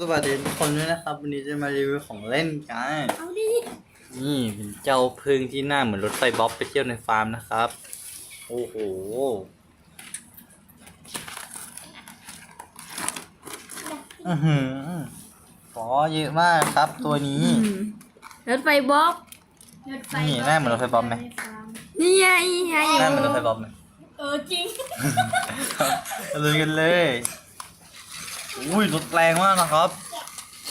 สวัสดีทุกคนด้วยนะครับ วันนี้จะมารีวิวของเล่นกันเอาดินี่เป็นเจ้าพึ่งที่หน้าเหมือนรถไฟบ๊อบไปเที่ยวในฟาร์มนะครับ โอ้โหอือหือขอเยอะมากครับตัวนี้ รถไฟบ๊อบรถไฟนี่หน้าเหมือนรถไฟบ๊อบไหมนี่ไงไงหน้าเหมือนรถไฟบ๊อบไหมเออจริง เลยกันเลย อุ้ยรถแรงมากนะครับ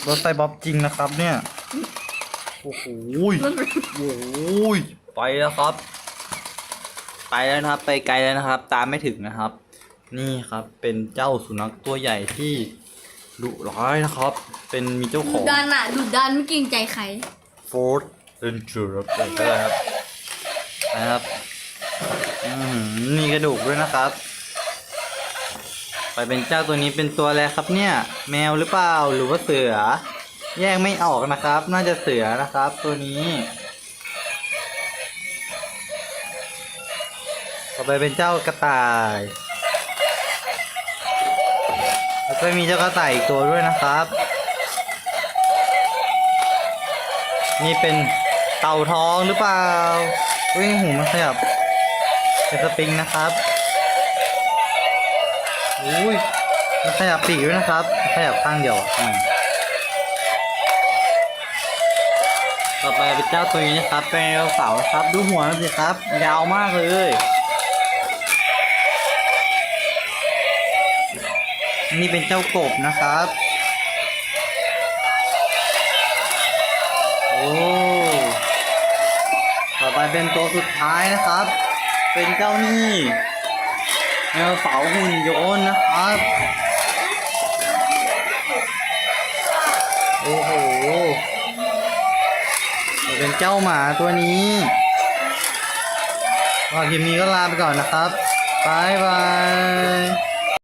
รถไฟบ๊อบจริงนะครับเนี่ย โอ้โหรถไฟโอ้ยไปแล้วครับ ไปแล้วนะครับ ไปไกลแล้วนะครับ ตามไม่ถึงนะครับ นี่ครับ เป็นเจ้าสุนัขตัวใหญ่ที่ดุร้ายนะครับ เป็นมีเจ้าขดุองดันอะดุดันไม่เกรงใจใคร โฟร์ดเรนเจอร์ครับไปเลยครับนะครับ อืมนี่กระดูกด้วยนะครับ ไปเป็นเจ้าตัวนี้เป็นตัวอะไรครับเนี่ย แมวหรือเปล่าหรือว่าเสือ แยกไม่ออกนะครับ น่าจะเสือนะครับ ตัวนี้ต่อไปเป็นเจ้ากระต่าย แล้วก็มีเจ้ากระต่ายอีกตัวด้วยนะครับ นี่เป็นเต่าทองหรือเปล่าอุ้ยหูมันขยับเป็นสปริงนะครับ อุ้ยมันขยับปีกด้วยนะครับ ขยับข้างเดียวอืมต่อไปเป็นเจ้าตัวนี้นะครับ เป็นไดโนเสาร์ครับ ดูหัวมันสิครับ ยาวมากเลยนี่เป็นเจ้ากบนะครับ โอ้ ต่อไปเป็นตัวสุดท้ายนะครับ เป็นเจ้านี่ แมวเสาหุ่นยนต์นะครับ โอ้โหเป็นเจ้าหมาตัวนี้ว่าคลิปนี้ก็ลาไปก่อนนะครับบายบาย